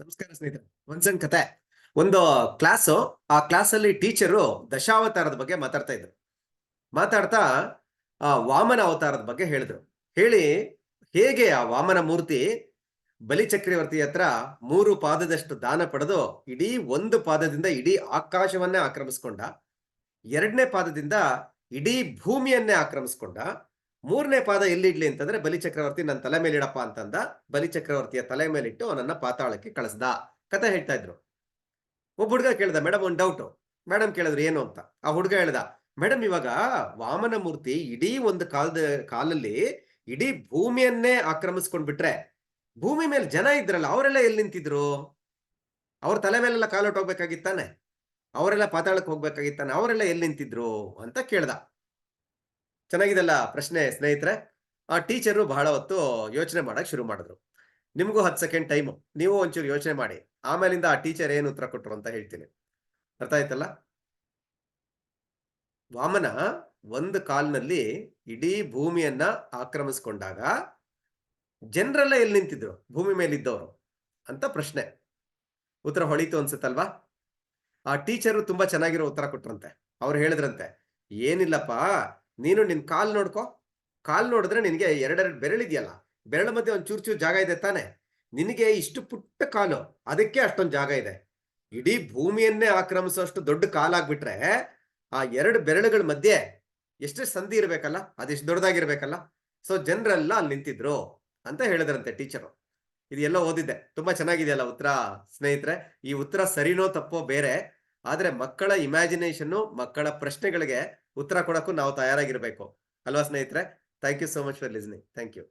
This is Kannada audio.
ನಮಸ್ಕಾರ ಸ್ನೇಹಿತರೆ ಒಂದ್ ಸಣ್ಣ ಕತೆ. ಒಂದು ಕ್ಲಾಸು, ಆ ಕ್ಲಾಸಲ್ಲಿ ಟೀಚರು ದಶಾವತಾರದ ಬಗ್ಗೆ ಮಾತಾಡ್ತಾ ಇದ್ರು. ಮಾತಾಡ್ತಾ, ಆ ವಾಮನ ಅವತಾರದ ಬಗ್ಗೆ ಹೇಳಿದ್ರು. ಹೇಳಿ, ಹೇಗೆ ಆ ವಾಮನ ಮೂರ್ತಿ ಬಲಿ ಚಕ್ರವರ್ತಿ ಹತ್ರ ಮೂರು ಪಾದದಷ್ಟು ದಾನ ಪಡೆದು ಇಡೀ ಒಂದು ಪಾದದಿಂದ ಇಡೀ ಆಕಾಶವನ್ನೇ ಆಕ್ರಮಿಸ್ಕೊಂಡ, ಎರಡನೇ ಪಾದದಿಂದ ಇಡೀ ಭೂಮಿಯನ್ನೇ ಆಕ್ರಮಿಸ್ಕೊಂಡ ಮೂರನೇ ಪಾದ ಎಲ್ಲಿಡ್ಲಿ ಅಂತಂದ್ರೆ ಬಲಿ ಚಕ್ರವರ್ತಿ ನನ್ನ ತಲೆ ಮೇಲೆ ಇಡಪ್ಪ ಅಂತಂದ. ಬಲಿ ಚಕ್ರವರ್ತಿಯ ತಲೆ ಮೇಲಿಟ್ಟು ಅವನನ್ನ ಪಾತಾಳಕ್ಕೆ ಕಳಿಸ್ದ. ಕತೆ ಹೇಳ್ತಾ ಇದ್ರು. ಒಬ್ಬ ಹುಡುಗ ಕೇಳ್ದ ಮೇಡಮ್ ಒಂದು ಡೌಟ್ ಮೇಡಮ್ ಕೇಳಿದ್ರು, ಏನು ಅಂತ? ಆ ಹುಡುಗ ಹೇಳ್ದ ಮೇಡಮ್ ಇವಾಗ ವಾಮನ ಮೂರ್ತಿ ಇಡೀ ಒಂದು ಕಾಲದ, ಕಾಲಲ್ಲಿ ಇಡೀ ಭೂಮಿಯನ್ನೇ ಆಕ್ರಮಿಸ್ಕೊಂಡ್ಬಿಟ್ರೆ ಭೂಮಿ ಮೇಲೆ ಜನ ಇದ್ರಲ್ಲ, ಅವರೆಲ್ಲ ಎಲ್ಲಿ ನಿಂತಿದ್ರು? ಅವ್ರ ತಲೆ ಮೇಲೆಲ್ಲ ಕಾಲೋಟ್ ಹೋಗ್ಬೇಕಾಗಿತ್ತಾನೆ ಅವರೆಲ್ಲ ಪಾತಾಳಕ್ಕೆ ಹೋಗ್ಬೇಕಾಗಿತ್ತಾನೆ? ಅವರೆಲ್ಲ ಎಲ್ಲಿ ನಿಂತಿದ್ರು? ಅಂತ ಕೇಳ್ದ. ಚೆನ್ನಾಗಿದೆಲ್ಲ ಪ್ರಶ್ನೆ, ಸ್ನೇಹಿತರೆ? ಆ ಟೀಚರು ಬಹಳ ಹೊತ್ತು ಯೋಚನೆ ಮಾಡಕ್ ಶುರು ಮಾಡಿದ್ರು. ನಿಮಗೂ ಹತ್ತು ಸೆಕೆಂಡ್ ಟೈಮು, ನೀವು ಒಂಚೂರು ಯೋಚನೆ ಮಾಡಿ. ಆಮೇಲಿಂದ ಆ ಟೀಚರ್ ಏನು ಉತ್ತರ ಕೊಟ್ಟರು ಅಂತ ಹೇಳ್ತೀನಿ. ಅರ್ಥ ಆಯ್ತಲ್ಲ? ವಾಮನ ಒಂದು ಕಾಲ್ನಲ್ಲಿ ಇಡೀ ಭೂಮಿಯನ್ನ ಆಕ್ರಮಿಸ್ಕೊಂಡಾಗ ಜನರೆಲ್ಲ ಎಲ್ಲಿ ನಿಂತಿದ್ರು? ಭೂಮಿ ಮೇಲಿದ್ದವರು ಅಂತ ಪ್ರಶ್ನೆ. ಉತ್ತರ ಹೊಳಿತು ಅನ್ಸುತ್ತಲ್ವಾ? ಆ ಟೀಚರು ತುಂಬಾ ಚೆನ್ನಾಗಿರೋ ಉತ್ತರ ಕೊಟ್ರಂತೆ. ಅವ್ರು ಹೇಳಿದ್ರಂತೆ, ಏನಿಲ್ಲಪ್ಪ ನೀನು ನಿನ್ ಕಾಲ್ ನೋಡ್ಕೋ. ಕಾಲ್ ನೋಡಿದ್ರೆ ನಿನಗೆ ಎರಡೆರಡು ಬೆರಳಿದೆಯಲ್ಲ. ಬೆರಳ ಮಧ್ಯೆ ಒಂದು ಚೂರು ಚೂರು ಜಾಗ ಇದೆ ತಾನೆ. ನಿನಗೆ ಇಷ್ಟು ಪುಟ್ಟ ಕಾಲು, ಅದಕ್ಕೆ ಅಷ್ಟೊಂದು ಜಾಗ ಇದೆ. ಇಡೀ ಭೂಮಿಯನ್ನೇ ಆಕ್ರಮಿಸುವಷ್ಟು ದೊಡ್ಡ ಕಾಲಾಗ್ಬಿಟ್ರೆ ಆ ಎರಡು ಬೆರಳುಗಳ ಮಧ್ಯೆ ಎಷ್ಟು ಸಂಧಿ ಇರ್ಬೇಕಲ್ಲ? ಅದೆಷ್ಟು ದೊಡ್ಡದಾಗಿರ್ಬೇಕಲ್ಲ? ಸೊ ಜನರೆಲ್ಲ ಅಲ್ಲಿ ನಿಂತಿದ್ರು ಅಂತ ಹೇಳಿದ್ರಂತೆ ಟೀಚರು. ಇದೆಲ್ಲ ಓದಿದ್ದೆ. ತುಂಬಾ ಚೆನ್ನಾಗಿದೆಯಲ್ಲ ಉತ್ತರ ಸ್ನೇಹಿತರೆ. ಈ ಉತ್ತರ ಸರಿನೋ ತಪ್ಪೋ ಬೇರೆ. ಆದ್ರೆ ಮಕ್ಕಳ ಇಮ್ಯಾಜಿನೇಷನ್ ಮಕ್ಕಳ ಪ್ರಶ್ನೆಗಳಿಗೆ ಉತ್ತರ ಕೊಡಕ್ಕೂ ನಾವು ತಯಾರಾಗಿರ್ಬೇಕು. ಅಲ್ವಾ ಸ್ನೇಹಿತರೆ? Thank you so much for listening thank you